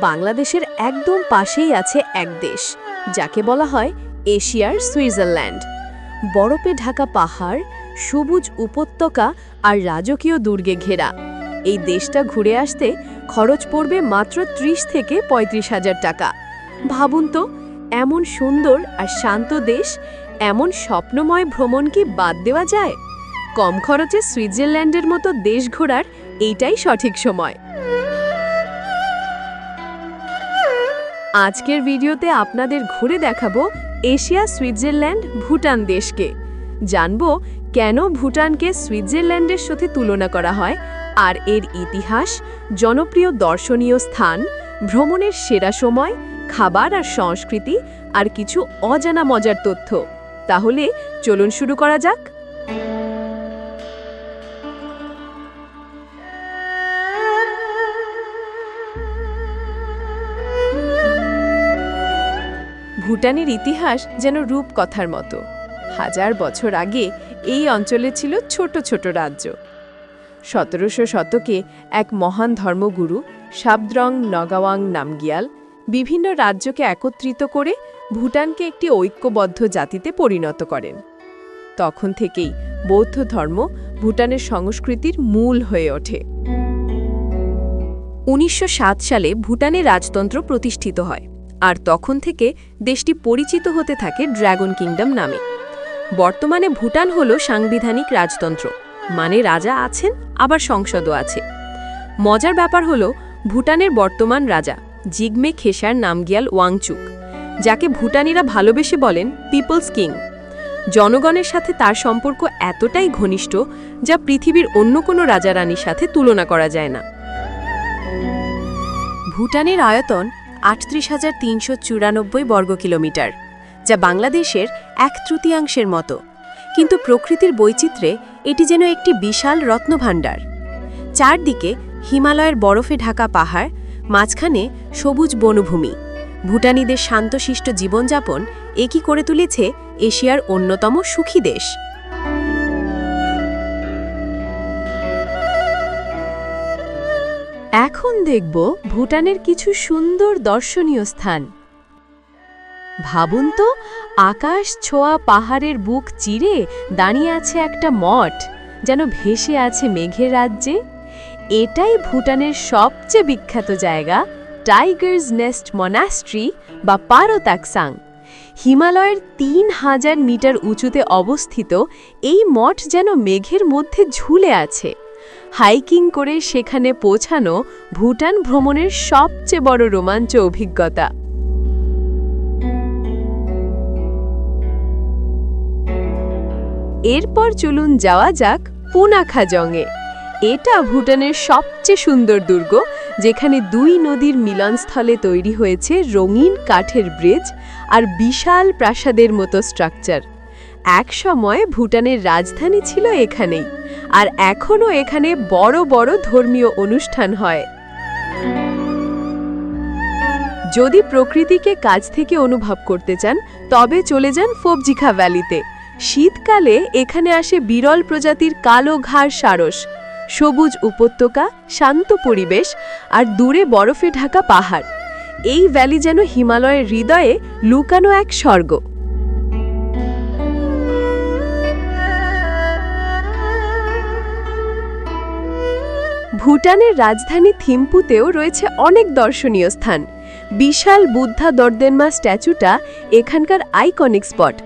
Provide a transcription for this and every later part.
বাংলাদেশের একদম পাশেই আছে এক দেশ, যাকে বলা হয় এশিয়ার সুইজারল্যান্ড। বরফে ঢাকা পাহাড়, সবুজ উপত্যকা আর রাজকীয় দুর্গে ঘেরা। এই দেশটা ঘুরে আসতে খরচ পড়বে মাত্র ত্রিশ থেকে পঁয়ত্রিশ হাজার টাকা। ভাবুন তো, এমন সুন্দর আর শান্ত দেশ, এমন স্বপ্নময় ভ্রমণ কি বাদ দেওয়া যায়? কম খরচে সুইজারল্যান্ডের মতো দেশ ঘোরার এইটাই সঠিক সময়। আজকের ভিডিওতে আপনাদের ঘুরে দেখাবো এশিয়া সুইজারল্যান্ড ভুটান দেশকে। জানব কেন ভুটানকে সুইজারল্যান্ডের সাথে তুলনা করা হয়, আর এর ইতিহাস, জনপ্রিয় দর্শনীয় স্থান, ভ্রমণের সেরা সময়, খাবার আর সংস্কৃতি, আর কিছু অজানা মজার তথ্য। তাহলে চলুন শুরু করা যাক। ভুটানের ইতিহাস যেন রূপকথার মতো। হাজার বছর আগে এই অঞ্চলে ছিল ছোট ছোট রাজ্য। সতেরোশো শতকে এক মহান ধর্মগুরু সাবদ্রং নগাওয়াং নামগিয়াল বিভিন্ন রাজ্যকে একত্রিত করে ভুটানকে একটি ঐক্যবদ্ধ জাতিতে পরিণত করেন। তখন থেকেই বৌদ্ধ ধর্ম ভুটানের সংস্কৃতির মূল হয়ে ওঠে। উনিশশো সাত সালে ভুটানে রাজতন্ত্র প্রতিষ্ঠিত হয়। আর তখন থেকে দেশটি পরিচিত হতে থাকে ড্রাগন কিংডম নামে। বর্তমানে ভুটান হল সাংবিধানিক রাজতন্ত্র মানে রাজা আছেন, আবার সংসদও আছে। মজার ব্যাপার হল, ভুটানের বর্তমান রাজা জিগমে খেসার নামগিয়াল ওয়াংচুক, যাকে ভুটানিরা ভালোবেসে বলেন পিপলস কিং। জনগণের সাথে তার সম্পর্ক এতটাই ঘনিষ্ঠ যা পৃথিবীর অন্য কোনো রাজারানীর সাথে তুলনা করা যায় না। ভুটানের আয়তন আটত্রিশ হাজার তিনশো চুরানব্বই বর্গ কিলোমিটার, যা বাংলাদেশের এক তৃতীয়াংশের মতো। কিন্তু প্রকৃতির বৈচিত্র্যে এটি যেন একটি বিশাল রত্নভাণ্ডার। চারদিকে হিমালয়ের বরফে ঢাকা পাহাড়, মাঝখানে সবুজ বনভূমি। ভুটানিদের শান্তশিষ্ট জীবনযাপন একই করে তুলেছে এশিয়ার অন্যতম সুখী দেশ? এখন দেখব ভুটানের কিছু সুন্দর দর্শনীয় স্থান। ভাবুন তো, আকাশ ছোঁয়া পাহাড়ের বুক চিরে দাঁড়িয়ে আছে একটা মঠ, যেন ভেসে আছে মেঘের রাজ্যে। এটাই ভুটানের সবচেয়ে বিখ্যাত জায়গা, টাইগার্স নেস্ট মনাস্ট্রি বা পারোতাকসাং। হিমালয়ের তিন হাজার মিটার উঁচুতে অবস্থিত এই মঠ যেন মেঘের মধ্যে ঝুলে আছে। হাইকিং করে সেখানে পৌঁছানো ভুটান ভ্রমণের সবচেয়ে বড় রোমাঞ্চ অভিজ্ঞতা। এরপর চলুন যাওয়া যাক পুনাখাজংয়ে এটা ভুটানের সবচেয়ে সুন্দর দুর্গ, যেখানে দুই নদীর মিলনস্থলে তৈরি হয়েছে রঙিন কাঠের ব্রিজ আর বিশাল প্রাসাদের মতো স্ট্রাকচার। এক সময় ভুটানের রাজধানী ছিল এখানেই, আর এখনও এখানে বড় বড় ধর্মীয় অনুষ্ঠান হয়। যদি প্রকৃতিকে কাছ থেকে অনুভব করতে চান, তবে চলে যান ফবজিখা ভ্যালিতে। শীতকালে এখানে আসে বিরল প্রজাতির কালো ঘাড় সারস, সবুজ উপত্যকা, শান্ত পরিবেশ, আর দূরে বরফে ঢাকা পাহাড়। এই ভ্যালি যেন হিমালয়ের হৃদয়ে লুকানো এক স্বর্গ। ভুটানের রাজধানী থিম্পুতেও রয়েছে অনেক দর্শনীয় স্থান। বিশাল বুদ্ধা দর্দেনমা স্ট্যাচুটা এখানকার আইকনিক স্পট।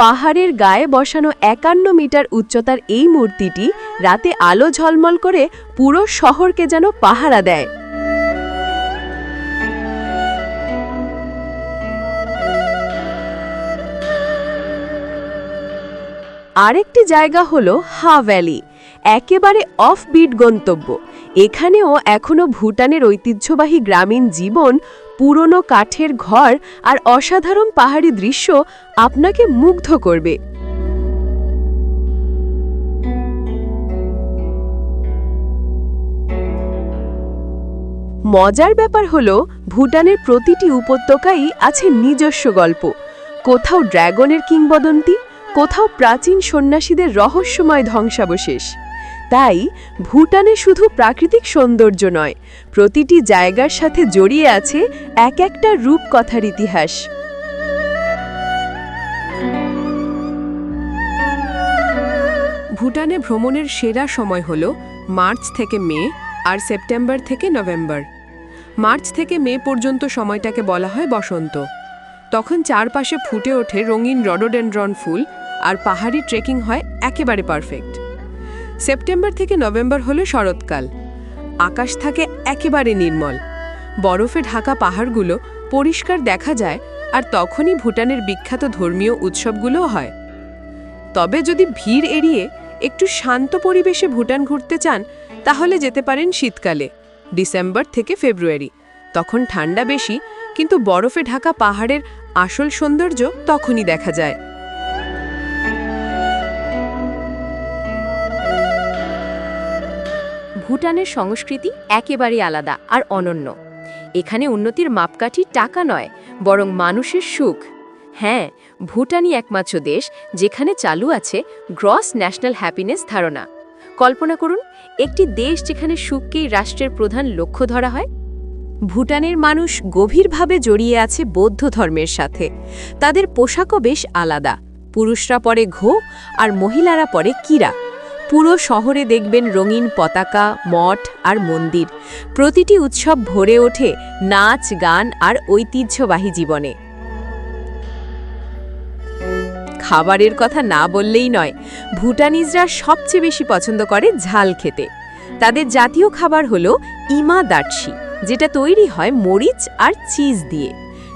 পাহাড়ের গায়ে বসানো একান্ন মিটার উচ্চতার এই মূর্তিটি রাতে আলো ঝলমল করে পুরো শহরকে যেন পাহারা দেয়। আরেকটি জায়গা হলো হা ভ্যালি, একেবারে অফ বিট গন্তব্য। এখানেও এখনও ভুটানের ঐতিহ্যবাহী গ্রামীণ জীবন, পুরনো কাঠের ঘর আর অসাধারণ পাহাড়ি দৃশ্য আপনাকে মুগ্ধ করবে। মজার ব্যাপার হলো, ভুটানের প্রতিটি উপত্যকাই আছে নিজস্ব গল্প। কোথাও ড্র্যাগনের কিংবদন্তি, কোথাও প্রাচীন সন্ন্যাসীদের রহস্যময় ধ্বংসাবশেষ। তাই ভুটানে শুধু প্রাকৃতিক সৌন্দর্য নয়, প্রতিটি জায়গার সাথে জড়িয়ে আছে এক একটা রূপকথার ইতিহাস। ভুটানে ভ্রমণের সেরা সময় হল মার্চ থেকে মে আর সেপ্টেম্বর থেকে নভেম্বর। মার্চ থেকে মে পর্যন্ত সময়টাকে বলা হয় বসন্ত। তখন চারপাশে ফুটে ওঠে রঙিন রডোডেন্ড্রন ফুল আর পাহাড়ি ট্রেকিং হয় একেবারে পারফেক্ট। সেপ্টেম্বর থেকে নভেম্বর হলো শরৎকাল। আকাশ থাকে একেবারে নির্মল। বরফে ঢাকা পাহাড়গুলো পরিষ্কার দেখা যায় আর তখনই ভুটানের বিখ্যাত ধর্মীয় উৎসবগুলোও হয়। তবে যদি ভিড় এড়িয়ে একটু শান্ত পরিবেশে ভুটান ঘুরতে চান, তাহলে যেতে পারেন শীতকালে, ডিসেম্বর থেকে ফেব্রুয়ারি। তখন ঠান্ডা বেশি, কিন্তু বরফে ঢাকা পাহাড়ের আসল সৌন্দর্য তখনই দেখা যায়। ভুটানের সংস্কৃতি একেবারে আলাদা আর অনন্য। এখানে উন্নতির মাপকাঠি টাকা নয়, বরং মানুষের সুখ। হ্যাঁ ভুটানই একমাত্র দেশ যেখানে চালু আছে গ্রস ন্যাশনাল হ্যাপিনেস ধারণা। কল্পনা করুন, একটি দেশ যেখানে সুখকেই রাষ্ট্রের প্রধান লক্ষ্য ধরা হয়। ভুটানের মানুষ গভীরভাবে জড়িয়ে আছে বৌদ্ধ ধর্মের সাথে। তাদের পোশাকও বেশ আলাদা। পুরুষরা পরে ঘো আর মহিলারা পরে কিরা। পুরো শহরে দেখবেন রঙিন পতাকা, মঠ আর মন্দির। প্রতিটি উৎসব ভরে ওঠে নাচ, গান আর ঐতিহ্যবাহী জীবনে। খাবারের কথা না বললেই নয়, ভুটানিজরা সবচেয়ে বেশি পছন্দ করে ঝাল খেতে। তাদের জাতীয় খাবার হলো ইমা দাটসি যেটা তৈরি হয় মরিচ আর চিজ দিয়ে।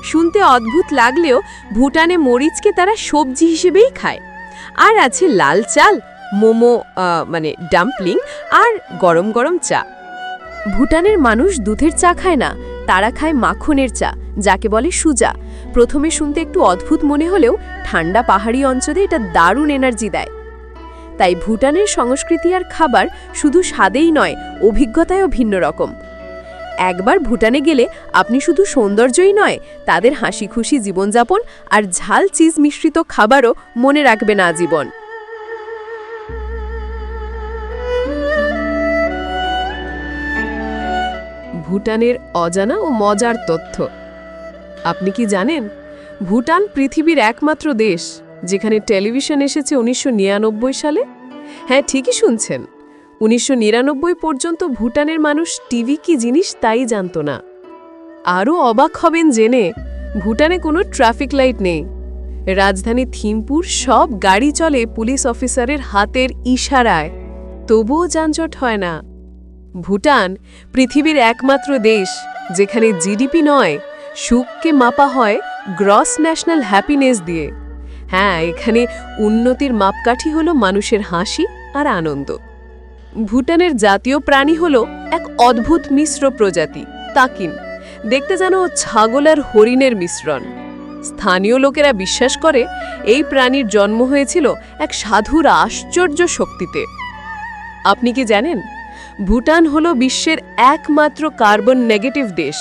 শুনতে অদ্ভুত লাগলেও ভুটানে মরিচকে তারা সবজি হিসেবেই খায়। আর আছে লাল চাল মোমো মানে ডাম্পলিং আর গরম গরম চা। ভুটানের মানুষ দুধের চা খায় না, তারা খায় মাখনের চা, যাকে বলে সুজা। প্রথমে শুনতে একটু অদ্ভুত মনে হলেও ঠান্ডা পাহাড়ি অঞ্চলে এটা দারুণ এনার্জি দেয়। তাই ভুটানের সংস্কৃতি আর খাবার শুধু স্বাদেই নয়, অভিজ্ঞতায়ও ভিন্ন রকম। একবার ভুটানে গেলে আপনি শুধু সৌন্দর্যই নয়, তাদের হাসি খুশি জীবনযাপন আর ঝাল চিজ মিশ্রিত খাবারও মনে রাখবেন আজীবন। ভুটানের অজানা ও মজার তথ্য। আপনি কি জানেন, ভুটান পৃথিবীর একমাত্র দেশ, যেখানে টেলিভিশন এসেছে উনিশশো নিরানব্বই সালে? হ্যাঁ ঠিকই শুনছেন। উনিশশো নিরানব্বই পর্যন্ত ভুটানের মানুষ টিভি কি জিনিস তাই জানত না। আরও অবাক হবেন জেনে, ভুটানে কোনো ট্রাফিক লাইট নেই। রাজধানী থিম্পুর সব গাড়ি চলে পুলিশ অফিসারের হাতের ইশারায়। তবুও যানজট হয় না। ভুটান পৃথিবীর একমাত্র দেশ যেখানে জিডিপি নয়, সুখকে মাপা হয় গ্রস ন্যাশনাল হ্যাপিনেস দিয়ে। হ্যাঁ এখানে উন্নতির মাপকাঠি হল মানুষের হাসি আর আনন্দ। ভুটানের জাতীয় প্রাণী হল এক অদ্ভুত মিশ্র প্রজাতি, তাকিন। দেখতে যেন ছাগল আর হরিণের মিশ্রণ। স্থানীয় লোকেরা বিশ্বাস করে এই প্রাণীর জন্ম হয়েছিল এক সাধুর আশ্চর্য শক্তিতে। আপনি কি জানেন? ভুটান হল বিশ্বের একমাত্র কার্বন নেগেটিভ দেশ।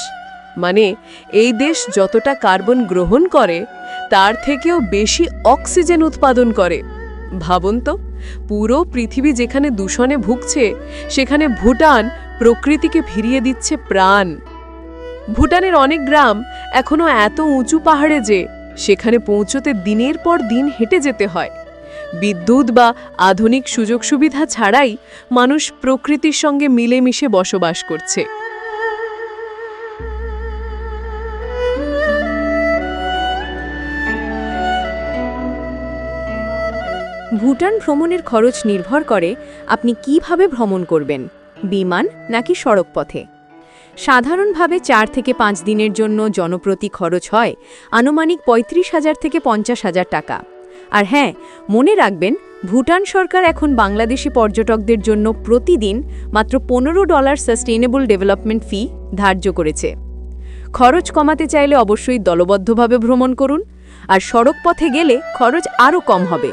মানে এই দেশ যতটা কার্বন গ্রহণ করে, তার থেকেও বেশি অক্সিজেন উৎপাদন করে। ভাবুন তো, পুরো পৃথিবী যেখানে দূষণে ভুগছে, সেখানে ভুটান প্রকৃতিকে ফিরিয়ে দিচ্ছে প্রাণ। ভুটানের অনেক গ্রাম এখনও এত উঁচু পাহাড়ে যে, সেখানে পৌঁছতে দিনের পর দিন হেঁটে যেতে হয়। বিদ্যুৎ বা আধুনিক সুযোগ সুবিধা ছাড়াই মানুষ প্রকৃতির সঙ্গে মিলেমিশে বসবাস করছে। ভুটান ভ্রমণের খরচ নির্ভর করে আপনি কীভাবে ভ্রমণ করবেন, বিমান নাকি সড়ক পথে সাধারণভাবে চার থেকে পাঁচ দিনের জন্য জনপ্রতি খরচ হয় আনুমানিক পঁয়ত্রিশ হাজার থেকে পঞ্চাশ হাজার টাকা। আর হ্যাঁ মনে রাখবেন, ভুটান সরকার এখন বাংলাদেশি পর্যটকদের জন্য প্রতিদিন মাত্র পনেরো ডলার সাস্টেইনেবল ডেভেলপমেন্ট ফি ধার্য করেছে। খরচ কমাতে চাইলে অবশ্যই দলবদ্ধভাবে ভ্রমণ করুন, আর সড়ক পথে গেলে খরচ আরও কম হবে।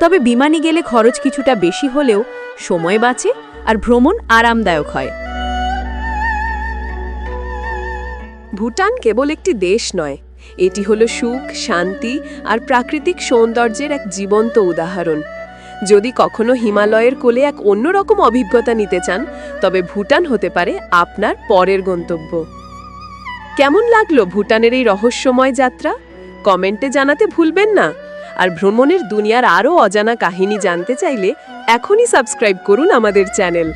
তবে বিমানে গেলে খরচ কিছুটা বেশি হলেও সময় বাঁচে আর ভ্রমণ আরামদায়ক হয়। ভুটান কেবল একটি দেশ নয় এটি হলো সুখ, শান্তি আর প্রাকৃতিক সৌন্দর্যের এক জীবন্ত উদাহরণ। যদি কখনো হিমালয়ের কোলে এক অন্যরকম অভিজ্ঞতা নিতে চান, তবে ভুটান হতে পারে আপনার পরের গন্তব্য। কেমন লাগল ভুটানের এই রহস্যময় যাত্রা? কমেন্টে জানাতে ভুলবেন না। আর ভ্রমণের দুনিয়ার আরও অজানা কাহিনী জানতে চাইলে এখনই সাবস্ক্রাইব করুন আমাদের চ্যানেল।